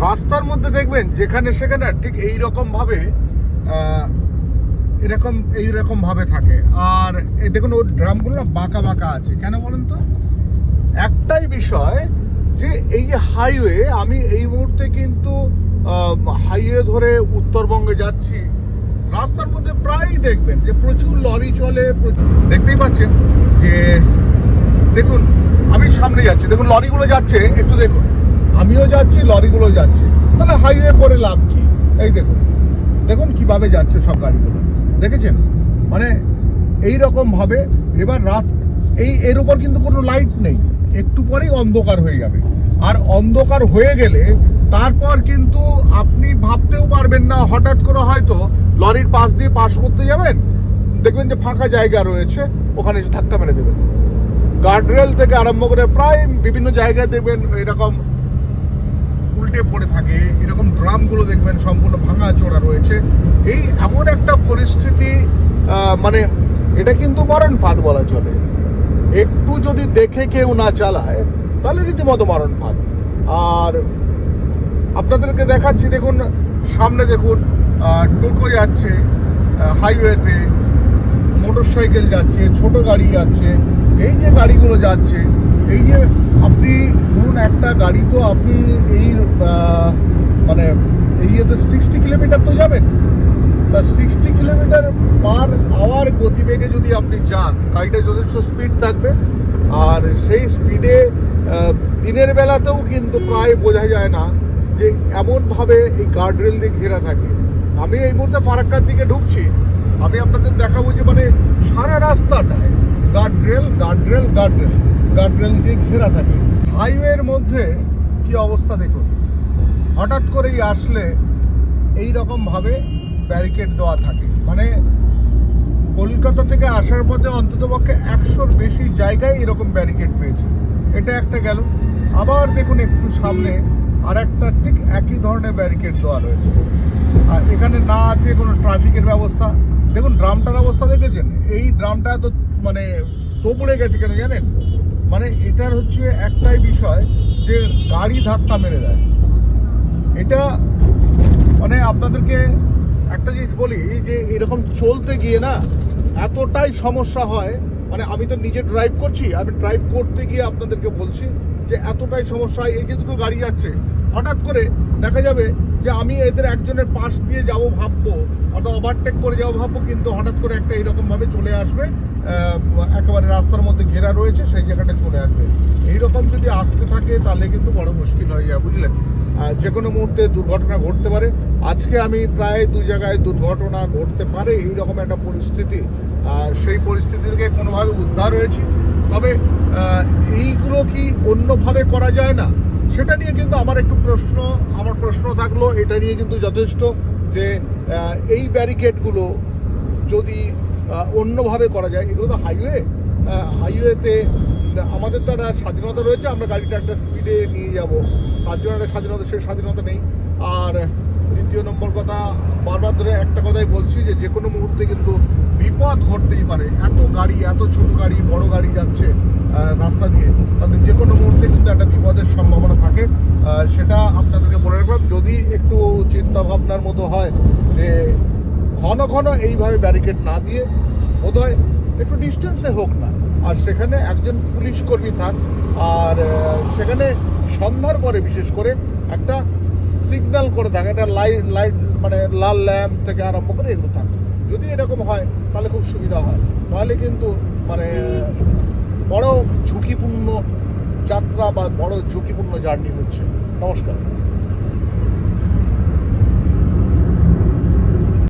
রাস্তার মধ্যে দেখবেন যেখানে সেখানে ঠিক এই রকম ভাবে আহ, এরকম এইরকম ভাবে থাকে। আর এই দেখুন ওর ড্রামগুলো না বাঁকা বাঁকা আছে। কেন বলুন তো? একটাই বিষয় যে এই যে হাইওয়ে আমি এই মুহূর্তে কিন্তু হাইওয়ে ধরে উত্তরবঙ্গে যাচ্ছি। রাস্তার মধ্যে প্রায়ই দেখবেন যে প্রচুর লরি চলে দেখতেই পাচ্ছেন যে দেখুন আমি সামনে যাচ্ছি। দেখুন লরিগুলো যাচ্ছে একটু দেখুন। আমিও যাচ্ছি, লরিগুলো যাচ্ছে। তাহলে হাইওয়ে করে লাভ কি? এই দেখুন। দেখুন কীভাবে যাচ্ছে সব গাড়িগুলো। দেখেছেন? মানে এই রকম ভাবে এবার রাস্তা এই, এর উপর কিন্তু কোনো লাইট নেই। একটু পরেই অন্ধকার হয়ে যাবে। আর অন্ধকার হয়ে গেলে তারপর কিন্তু আপনি ভাবতেও পারবেন না, হঠাৎ করে হয়তো লরির পাশ দিয়ে পাশ করতে যাবেন। দেখবেন যে ফাঁকা জায়গা রয়েছে, ওখানে এসে ধাক্কা মেরে দেবেন। গার্ডরেল থেকে আরম্ভ করে প্রায় বিভিন্ন জায়গায় দেখবেন এরকম উল্টে পড়ে থাকে, এরকম ড্রামগুলো দেখবেন সম্পূর্ণ ভাঙা চোরা রয়েছে। এই এমন একটা পরিস্থিতি মানে এটা কিন্তু মরণ ফাঁদ বলা চলে। একটু যদি দেখে কেউ না চালায়, তাহলে রীতিমতো মরণ ফাঁদ আর আপনাদেরকে দেখাচ্ছি, দেখুন, সামনে দেখুন টোটো যাচ্ছে হাইওয়েতে মোটর সাইকেল যাচ্ছে, ছোট গাড়ি যাচ্ছে, এই যে গাড়িগুলো যাচ্ছে, এই যে আপনি ধরুন একটা গাড়ি তো আপনি এই মানে এই সিক্সটি কিলোমিটার তো যাবেন। তা সিক্সটি কিলোমিটার পার আওয়ার গতিবেগে যদি আপনি যান, গাড়িটা যথেষ্ট স্পিড থাকবে। আর সেই স্পিডে দিনের বেলাতেও কিন্তু প্রায় বোঝা যায় না যে এমনভাবে এই গার্ডরেল দিয়ে ঘেরা থাকে। আমি এই মুহূর্তে ফারাক্কার দিকে ঢুকছি। আমি আপনাদের দেখাবো যে মানে সারা রাস্তাটায় গার্ডরেল গার্ডরেল গার্ডরেল গার্ডরেল দিয়ে ঘেরা থাকে। হাইওয়ের মধ্যে কি অবস্থা দেখুন? হঠাৎ করেই আসলে এই রকম ভাবে ব্যারিকেড দেওয়া থাকে। মানে কলকাতা থেকে আসার পথে অন্তত পক্ষে একশোর বেশি জায়গায় এরকম ব্যারিকেড পেয়েছে। এটা একটা গেল। আবার দেখুন একটু সামনে আর একটা ঠিক একই ধরনের ব্যারিকেড দেওয়া রয়েছে। আর এখানে না আছে কোনো ট্রাফিকের ব্যবস্থা। দেখুন, ড্রামটার অবস্থা দেখেছেন? এই ড্রামটা তো মানে তোপড়ে গেছে কেন জানেন? মানে এটার হচ্ছে একটাই বিষয় যে গাড়ি ধাক্কা মেরে দেয়। এটা মানে আপনাদেরকে একটা জিনিস বলি, যে এরকম চলতে গিয়ে না এতটাই সমস্যা হয় মানে আমি তো নিজে ড্রাইভ করছি, আমি ড্রাইভ করতে গিয়ে আপনাদেরকে বলছি যে এতটাই সমস্যা হয়, এই যে দুটো গাড়ি যাচ্ছে হঠাৎ করে দেখা যাবে যে আমি এদের একজনের পাশ দিয়ে যাব ভাববো অর্থাৎ ওভারটেক করে যাব ভাববো, কিন্তু হঠাৎ করে একটা এরকমভাবে চলে আসবে একেবারে রাস্তার মধ্যে ঘেরা রয়েছে, সেই জায়গাটা চলে আসবে। এইরকম যদি আসতে থাকে, তাহলে কিন্তু বড় মুশকিল হয়ে যায়, বুঝলেন? যে কোনো মুহূর্তে দুর্ঘটনা ঘটতে পারে। আজকে আমি প্রায় দু জায়গায় দুর্ঘটনা ঘটতে পারে, এইরকম একটা পরিস্থিতি। আর সেই পরিস্থিতি থেকে কোনোভাবে উদ্ধার হয়েছি। তবে এইগুলো কি অন্যভাবে করা যায় না? সেটা নিয়ে কিন্তু আমার একটু প্রশ্ন, আমার প্রশ্ন থাকল, এটা নিয়ে কিন্তু যথেষ্ট যে এই ব্যারিকেডগুলো যদি অন্যভাবে করা যায়, এগুলো তো হাইওয়ে হাইওয়েতে আমাদের তো একটা স্বাধীনতা রয়েছে, আমরা গাড়িটা একটা স্পিডে নিয়ে যাব। তার জন্য একটা স্বাধীনতা, সে স্বাধীনতা নেই। আর দ্বিতীয় নম্বর বারবার ধরে একটা কথাই বলছি যে যে কোনো মুহূর্তে কিন্তু বিপদ ঘটতেই পারে। এত গাড়ি, এত ছোট গাড়ি, বড় গাড়ি যাচ্ছে রাস্তা দিয়ে। তাদের যে কোনো মুহূর্তে কিন্তু একটা বিপদের সম্ভাবনা থাকে। সেটা আপনাদেরকে বলে রাখলাম। যদি একটু চিন্তা ভাবনার মতো হয় যে ঘন ঘন এইভাবে ব্যারিকেড না দিয়ে বোধহয় একটু ডিস্টেন্সে হোক না। আর সেখানে একজন পুলিশ কর্মী থাক। আর সেখানে সন্ধ্যার পরে বিশেষ করে একটা সিগন্যাল করে থাকে, একটা লাইট লাইট মানে লাল ল্যাম্প থেকে আরম্ভ করে এগুলো থাকে। যদি এরকম হয়, তাহলে খুব সুবিধা হয়। নাহলে কিন্তু মানে বড় ঝুঁকিপূর্ণ যাত্রা বা বড় ঝুঁকিপূর্ণ জার্নি হচ্ছে। নমস্কার।